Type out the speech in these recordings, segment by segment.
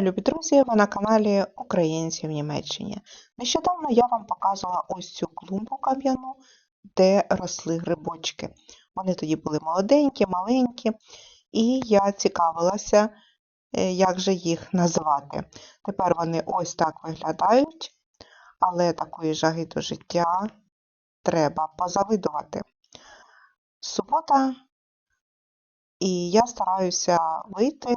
Любі друзі! Ви на каналі Українці в Німеччині. Нещодавно я вам показувала ось цю клумбу кам'яну, де росли грибочки. Вони тоді були молоденькі, маленькі, і я цікавилася, е, як же їх назвати. Тепер вони ось так виглядають, але такої жаги до життя треба позавидувати. Субота, і я стараюся вийти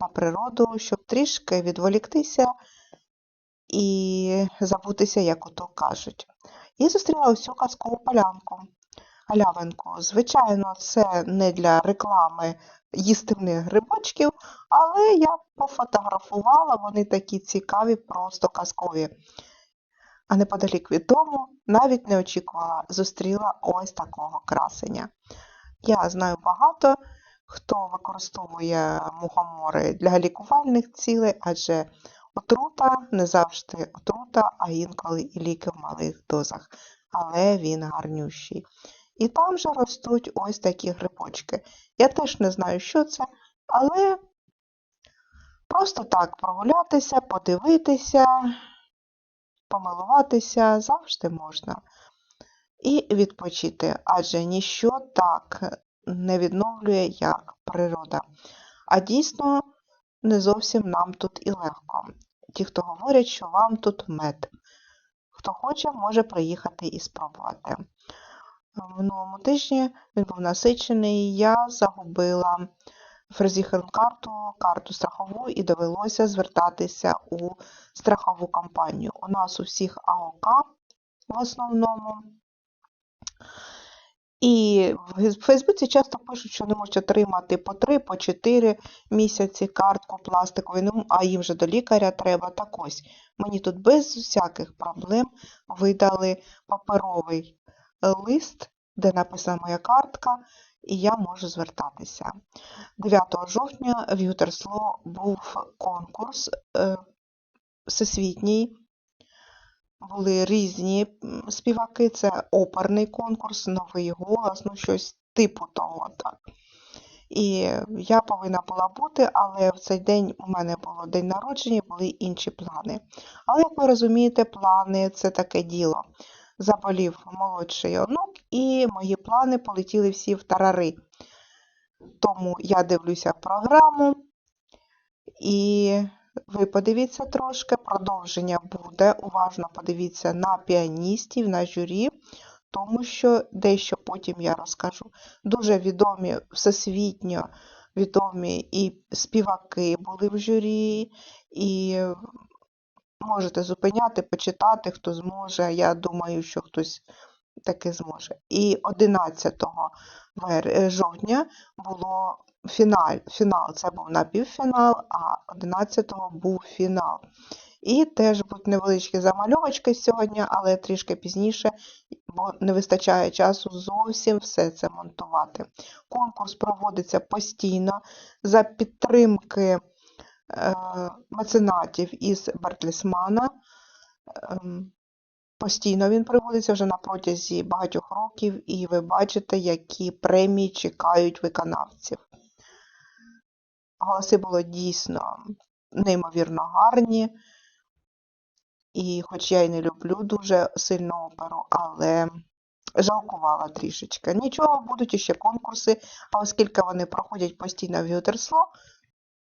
на природу, щоб трішки відволіктися і забутися, як ото кажуть. І зустріла цю казкову полянку, галявинку. Звичайно, це не для реклами їстивних грибочків, але я пофотографувала, вони такі цікаві, просто казкові. А неподалік від дому навіть не очікувала, зустріла ось такого красення. Я знаю багато хто використовує мухомори для лікувальних цілей, адже отрута не завжди отрута, а інколи і ліки в малих дозах. Але він гарнющий. І там же ростуть ось такі грибочки. Я теж не знаю, що це, але просто так прогулятися, подивитися, помилуватися завжди можна. І відпочити, адже ніщо так не відновлює як природа. А дійсно, не зовсім нам тут і легко. Ті, хто говорять, що вам тут мед. Хто хоче, може приїхати і спробувати. В минулому тижні він був насичений, я загубила фрезіхен-карту, карту страхову і довелося звертатися у страхову компанію. У нас у всіх АОК в основному. І в Фейсбуці часто пишуть, що не можуть отримати по 3, по 4 місяці картку пластикову, ну, а їм же до лікаря треба. Так ось, мені тут без всяких проблем видали паперовий лист, де написана моя картка, і я можу звертатися. 9 жовтня в Ютерсло був конкурс е, всесвітній були різні співаки, це оперний конкурс, новий голос, ну щось типу того. так. І я повинна була бути, але в цей день у мене було день народження, були інші плани. Але, як ви розумієте, плани це таке діло. Заболів молодший онук, і мої плани полетіли всі в тарари. Тому я дивлюся програму і ви подивіться трошки, продовження буде. Уважно подивіться на піаністів, на журі, тому що дещо потім я розкажу. Дуже відомі, всесвітньо відомі і співаки були в журі, і можете зупиняти, почитати, хто зможе. Я думаю, що хтось таки зможе. І 11 жовтня було фінал. фінал. Це був напівфінал, а 11-го був фінал. І теж будуть невеличкі замальовочки сьогодні, але трішки пізніше, бо не вистачає часу зовсім все це монтувати. Конкурс проводиться постійно за підтримки е, меценатів із Бертлісмана. Постійно він проводиться вже на протязі багатьох років, і ви бачите, які премії чекають виконавців. Голоси були дійсно неймовірно гарні. І хоч я й не люблю дуже сильно оперу, але жалкувала трішечки. Нічого, будуть іще конкурси, а оскільки вони проходять постійно в Ютерсло,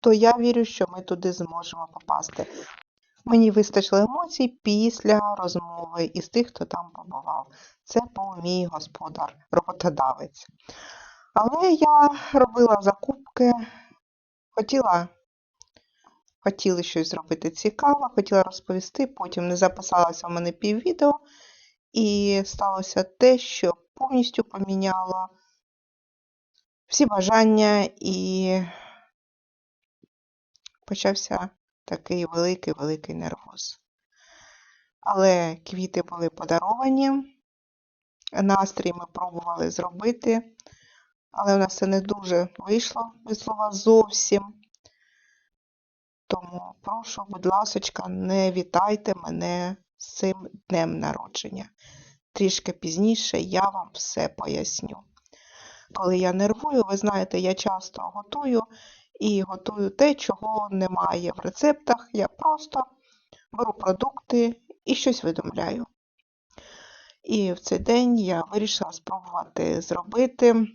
то я вірю, що ми туди зможемо попасти. Мені вистачило емоцій після розмови із тих, хто там побував. Це був мій господар, роботодавець. Але я робила закупки Хотіла хотіла щось зробити цікаве, хотіла розповісти, потім не записалося в мене піввідео, і сталося те, що повністю поміняло всі бажання і почався такий великий-великий нервоз. Але квіти були подаровані, настрій ми пробували зробити. Але в нас це не дуже вийшло від слова зовсім. Тому прошу, будь ласка, не вітайте мене з цим днем народження. Трішки пізніше я вам все поясню. Коли я нервую, ви знаєте, я часто готую і готую те, чого немає в рецептах. Я просто беру продукти і щось видумляю. І в цей день я вирішила спробувати зробити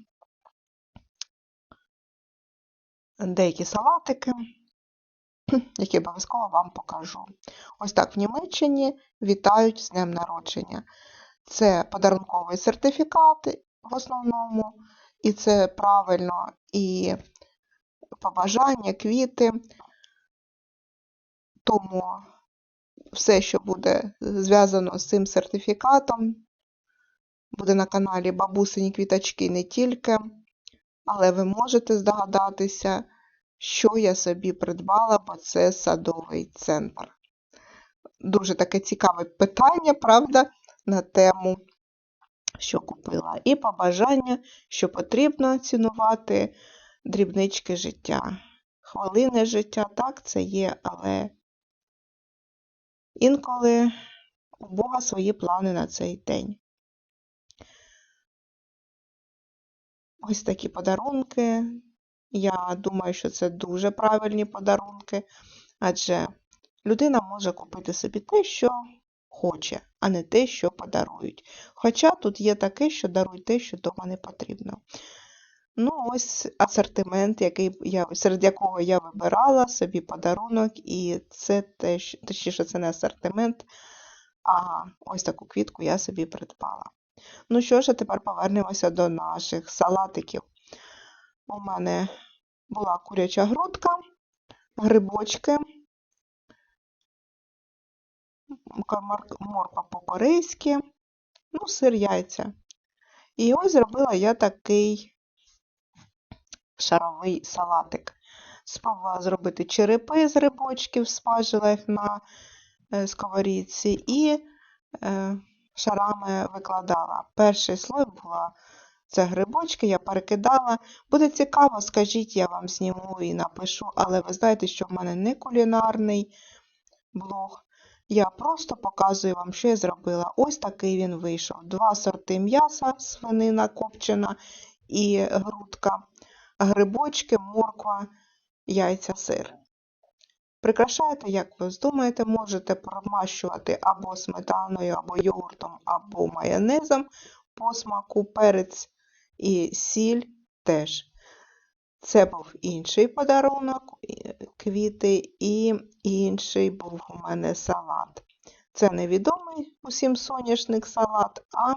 деякі салатики, які обов'язково вам покажу. Ось так в Німеччині вітають з днем народження. Це подарунковий сертифікат в основному, і це правильно і побажання, квіти. Тому все, що буде зв'язано з цим сертифікатом, буде на каналі Бабусині квіточки не тільки, але ви можете здогадатися, що я собі придбала, бо це садовий центр. Дуже таке цікаве питання, правда, на тему, що купила. І побажання, що потрібно цінувати дрібнички життя. Хвилини життя, так, це є, але інколи у Бога свої плани на цей день. Ось такі подарунки. Я думаю, що це дуже правильні подарунки, адже людина може купити собі те, що хоче, а не те, що подарують. Хоча тут є таке, що дарують те, що дома не потрібно. Ну, ось асортимент, який я, серед якого я вибирала собі подарунок, і це теж, точніше, це не асортимент, а ось таку квітку я собі придбала. Ну що ж, а тепер повернемося до наших салатиків. У мене була куряча грудка, грибочки, морква по-корейськи, ну, сир яйця. І ось зробила я такий шаровий салатик. Спробувала зробити черепи з грибочків, смажила їх на е, сковорідці і е, шарами викладала. Перший слой була це грибочки, я перекидала. Буде цікаво, скажіть, я вам зніму і напишу, але ви знаєте, що в мене не кулінарний блог. Я просто показую вам, що я зробила. Ось такий він вийшов. Два сорти м'яса, свинина копчена і грудка, грибочки, морква, яйця, сир. Прикрашаєте, як ви здумаєте, можете промащувати або сметаною, або йогуртом, або майонезом по смаку, перець і сіль теж. Це був інший подарунок, квіти, і інший був у мене салат. Це невідомий усім соняшник салат, а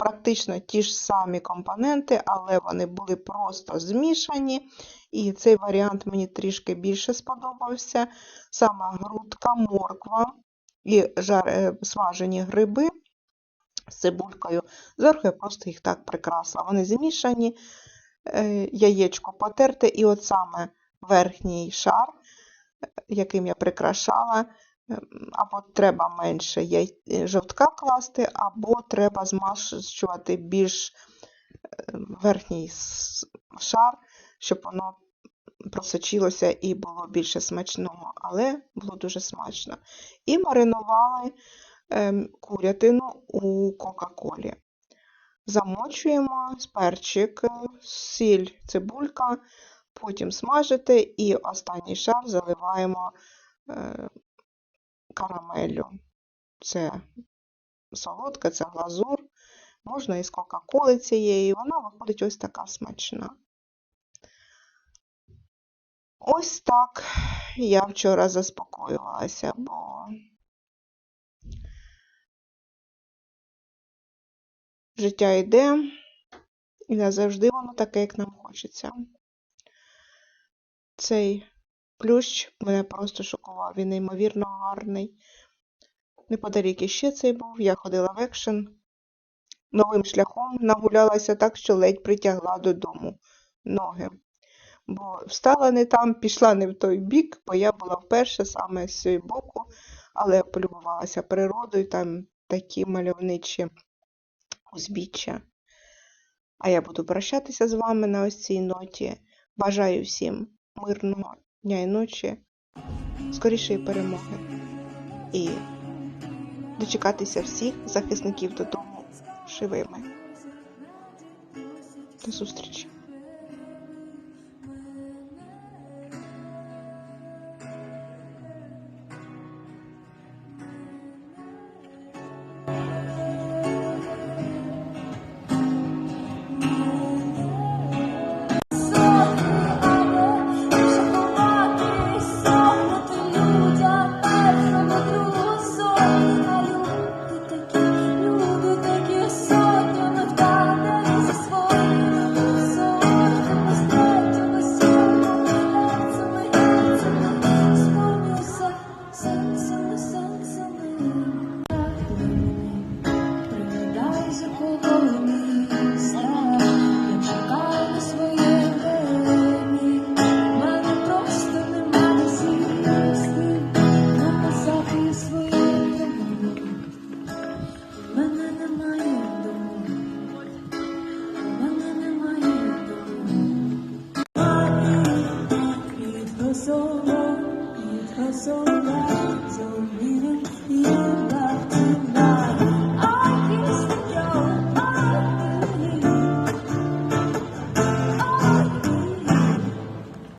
практично ті ж самі компоненти, але вони були просто змішані. І цей варіант мені трішки більше сподобався. Сама грудка, морква і жар... Е, смажені гриби з цибулькою. Зверху я просто їх так прикрасила. Вони змішані, е, яєчко потерте, і от саме верхній шар, яким я прикрашала, або треба менше жовтка класти, або треба змащувати більш е, верхній шар, щоб воно просочилося і було більше смачного, але було дуже смачно. І маринували ем, курятину у Кока-Колі. Замочуємо перчик, сіль, цибулька, потім смажите і останній шар заливаємо е, карамеллю. Це солодка, це глазур. Можна із Кока-Коли цієї, вона виходить ось така смачна. Ось так я вчора заспокоювалася, бо життя йде, і не завжди воно таке, як нам хочеться. Цей плющ мене просто шокував, він неймовірно гарний. Неподалік іще цей був, я ходила в екшен. Новим шляхом нагулялася так, що ледь притягла додому ноги бо встала не там, пішла не в той бік, бо я була вперше саме з цього боку, але полюбувалася природою, там такі мальовничі узбіччя. А я буду прощатися з вами на ось цій ноті. Бажаю всім мирного дня і ночі, скорішої перемоги і дочекатися всіх захисників додому живими. До зустрічі!